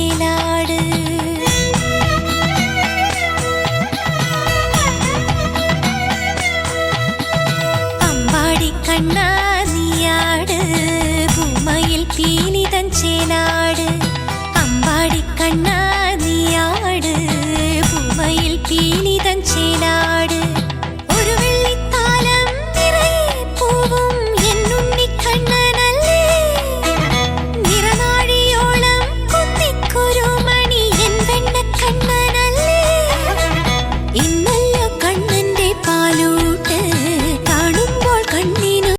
செஞ்சிலாடு Ambadi Kanna நீயாடு பூமையில் பீனி தஞ்சேலாடு Ambadi பூமையில் பீனி தஞ்சேலாடு